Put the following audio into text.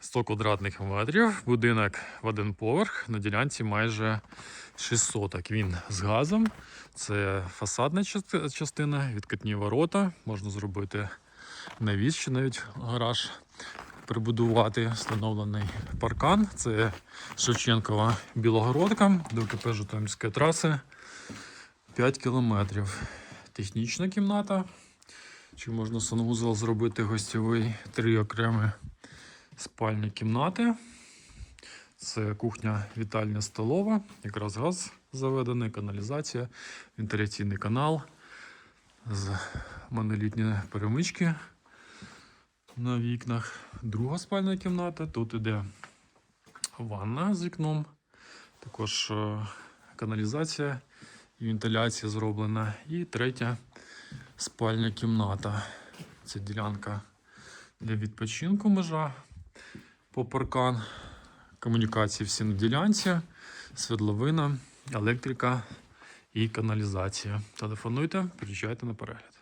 100 квадратних метрів, будинок в один поверх, на ділянці майже 6 соток. Він з газом, це фасадна частина, відкатні ворота, можна зробити навіс чи навіть гараж прибудувати. Встановлений паркан, це Шевченкова Білогородка до КП Житомирської траси 5 кілометрів. Технічна кімната. Чи можна санвузол зробити гостьовий? Три окремі спальні кімнати. Це кухня, вітальня, столова. Якраз газ заведений, каналізація, вентиляційний канал. З монолітні перемички на вікнах. Друга спальна кімната. Тут іде ванна з вікном. Також е, каналізація і вентиляція зроблена. І третя спальня кімната. Це ділянка для відпочинку межа по паркан. Комунікації всі на ділянці, свердловина, електрика і каналізація. Телефонуйте, приїжджайте на перегляд.